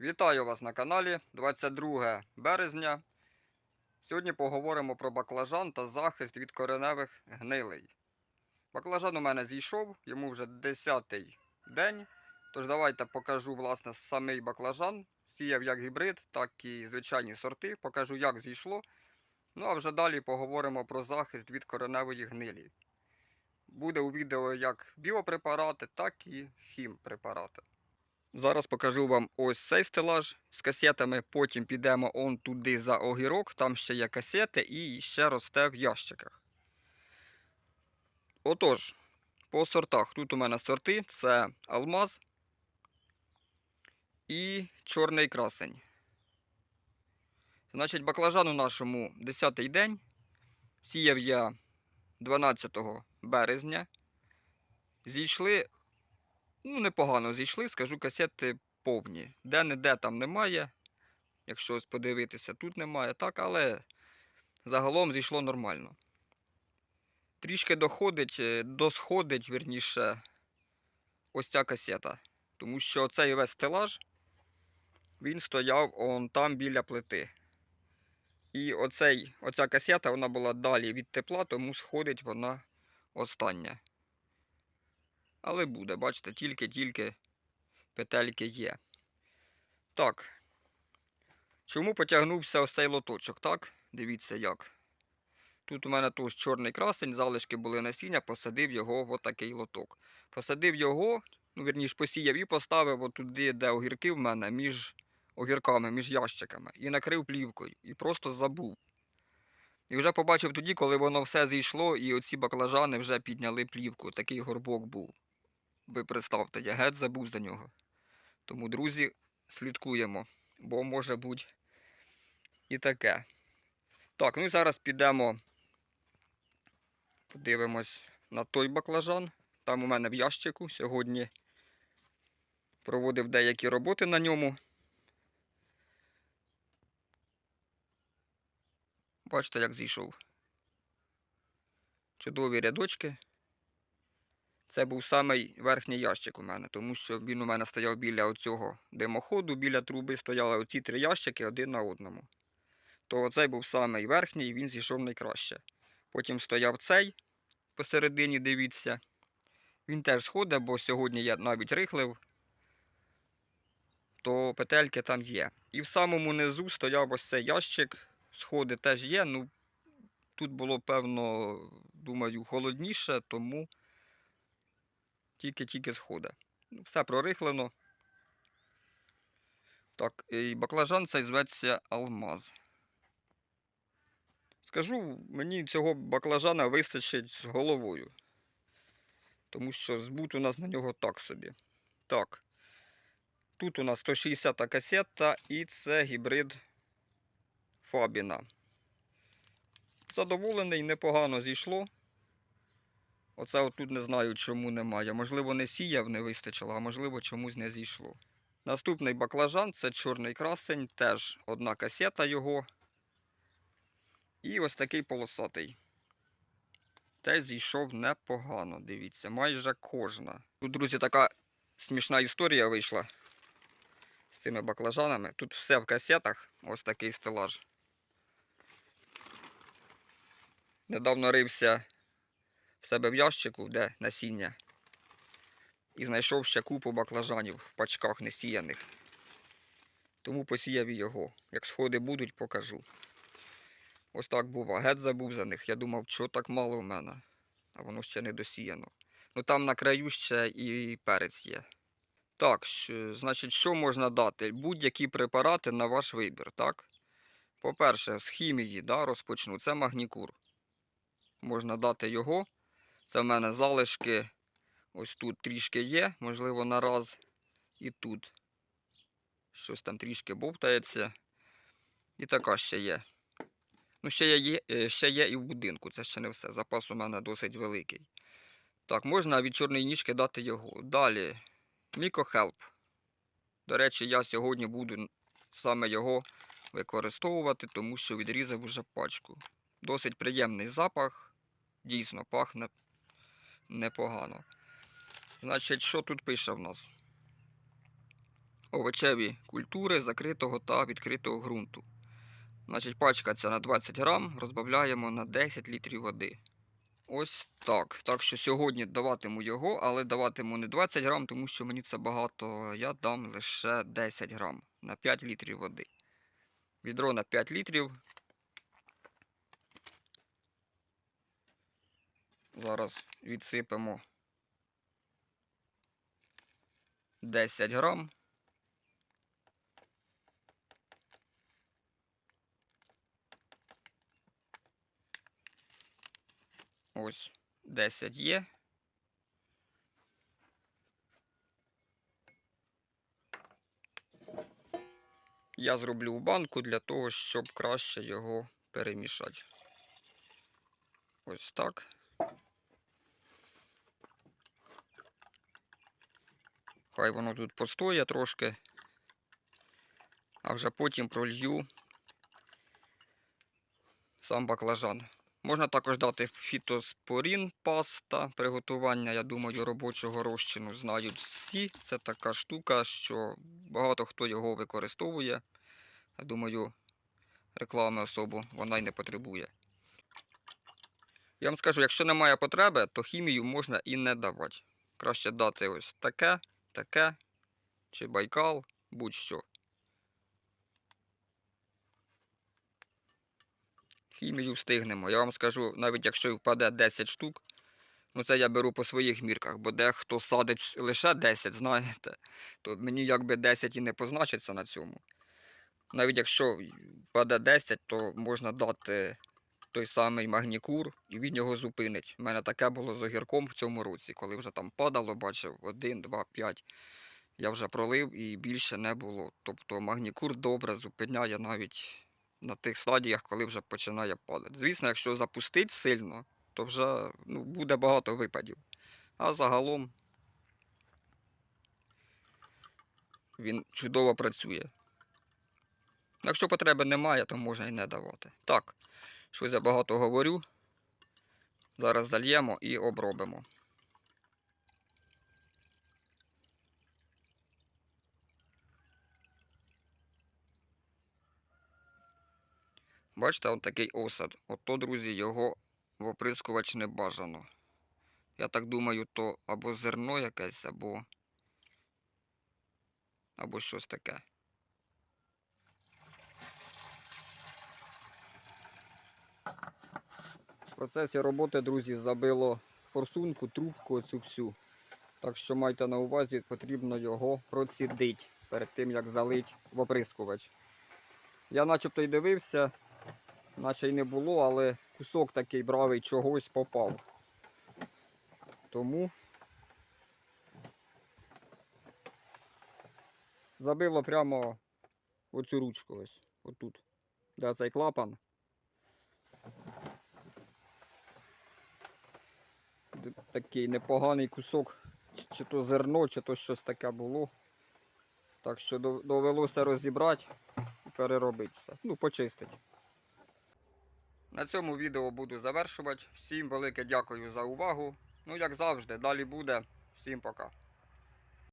Вітаю вас на каналі 22 березня. Сьогодні поговоримо про баклажан та захист від кореневих гнилей. Баклажан у мене зійшов, йому вже 10-й день. Тож давайте покажу власне самий баклажан. Сіяв як гібрид, так і звичайні сорти. Покажу, як зійшло. Ну а вже далі поговоримо про захист від кореневої гнилі. Буде у відео як біопрепарати, так і хімпрепарати. Зараз покажу вам ось цей стелаж з касетами. Потім підемо он туди за огірок, там ще є касети і ще росте в ящиках. Отож, по сортах. Тут у мене сорти це алмаз і чорний красень. Значить, баклажан у нашому 10-й день. Сіяв я 12 березня. Зійшли Ну, непогано зійшли, скажу, касети повні. Де-не-де там немає. Якщо ось подивитися, тут немає, так, але загалом зійшло нормально. Трішки доходить, е, досходить, вірніше, ось ця касета. Тому що цей весь стелаж, він стояв он там біля плити. І оцей, оця касета вона була далі від тепла, тому сходить вона остання. Але буде, бачите, тільки-тільки петельки є. Так. Чому потягнувся ось цей лоточок, так? Дивіться як. Тут у мене теж чорний красень, залишки були насіння, посадив його в отакий лоток. Посадив його, ну, вірніш, посіяв і поставив отуди, де огірки в мене, між огірками, між ящиками. І накрив плівкою. І просто забув. І вже побачив тоді, коли воно все зійшло, і оці баклажани вже підняли плівку. Такий горбок був. Ви представте, я геть забув за нього. Тому, друзі, слідкуємо, бо може бути і таке. Так, ну і зараз підемо, подивимось на той баклажан. Там у мене в ящику сьогодні проводив деякі роботи на ньому. Бачите, як зійшов. Чудові рядочки. Це був самий верхній ящик у мене, тому що він у мене стояв біля оцього димоходу, біля труби стояли оці три ящики один на одному. То оцей був самий верхній, він зійшов найкраще. Потім стояв цей посередині, дивіться. Він теж сходить, бо сьогодні я навіть рихлив, то петельки там є. І в самому низу стояв ось цей ящик. Сходи теж є. Ну, тут було, певно, думаю, холодніше, тому тільки-тільки сходи. Ну, Все прорихлено. Так, і баклажан цей зветься алмаз. Скажу, мені цього баклажана вистачить з головою. Тому що збут у нас на нього так собі. Так. Тут у нас 160 касета і це гібрид Фабіна. Задоволений, непогано зійшло. Оце отут не знаю, чому немає. Можливо, не сіяв, не вистачило, а можливо, чомусь не зійшло. Наступний баклажан це чорний красень, теж одна касета його. І ось такий полосатий. Теж зійшов непогано, дивіться, майже кожна. Тут, друзі, така смішна історія вийшла з цими баклажанами. Тут все в касетах, ось такий стелаж. Недавно рився в себе в ящику, де насіння. І знайшов ще купу баклажанів в пачках несіяних. Тому посіяв і його. Як сходи будуть, покажу. Ось так бува. Геть забув за них. Я думав, що так мало в мене. А воно ще не досіяно. Ну там на краю ще і перець є. Так, значить, що можна дати? Будь-які препарати на ваш вибір, так? По-перше, з хімії да, розпочну. Це магнікур. Можна дати його. Це в мене залишки. Ось тут трішки є, можливо, на раз. І тут. Щось там трішки бовтається. І така ще є. Ну, ще є, е, ще є і в будинку, це ще не все. Запас у мене досить великий. Так, можна від чорної ніжки дати його. Далі. Мікохелп. До речі, я сьогодні буду саме його використовувати, тому що відрізав уже пачку. Досить приємний запах. Дійсно, пахне непогано. Значить, що тут пише в нас? овочеві культури закритого та відкритого ґрунту. Значить, пачка ця на 20 грам, розбавляємо на 10 літрів води. Ось так. Так що сьогодні даватиму його, але даватиму не 20 грам, тому що мені це багато. Я дам лише 10 грам на 5 літрів води. Відро на 5 літрів. Зараз відсипемо 10 грам. Ось 10 є. Я зроблю в банку для того, щоб краще його перемішати. Ось так. Хай воно тут постоє трошки, а вже потім пролью сам баклажан. Можна також дати фітоспорін паста приготування, я думаю, робочого розчину знають всі. Це така штука, що багато хто його використовує. Я думаю, реклами особу вона й не потребує. Я вам скажу, якщо немає потреби, то хімію можна і не давати. Краще дати ось таке, таке, чи байкал, будь-що. Хімію встигнемо. Я вам скажу, навіть якщо впаде 10 штук, ну це я беру по своїх мірках, бо дехто садить лише 10, знаєте, то мені якби 10 і не позначиться на цьому. Навіть якщо впаде 10, то можна дати той самий магнікур, і він його зупинить. У мене таке було з огірком в цьому році, коли вже там падало, бачив 1, 2, 5. Я вже пролив і більше не було. Тобто магнікур добре зупиняє навіть на тих стадіях, коли вже починає падати. Звісно, якщо запустить сильно, то вже ну, буде багато випадів. А загалом він чудово працює. Якщо потреби немає, то можна і не давати. Так, щось я багато говорю. Зараз зальємо і обробимо. Бачите, от такий осад. Ото, друзі, його в оприскувач не бажано. Я так думаю, то або зерно якесь, або, або щось таке. Процесі роботи, друзі, забило форсунку, трубку цю всю. Так що майте на увазі, потрібно його процідити перед тим, як залить в оприскувач. Я начебто й дивився, наче й не було, але кусок такий бравий чогось попав. Тому забило прямо оцю ручку ось, отут, де цей клапан. Такий непоганий кусок, чи- то зерно, чи то щось таке було. Так що довелося розібрати і переробити все. Ну, почистити. На цьому відео буду завершувати. Всім велике дякую за увагу. Ну, як завжди, далі буде. Всім пока.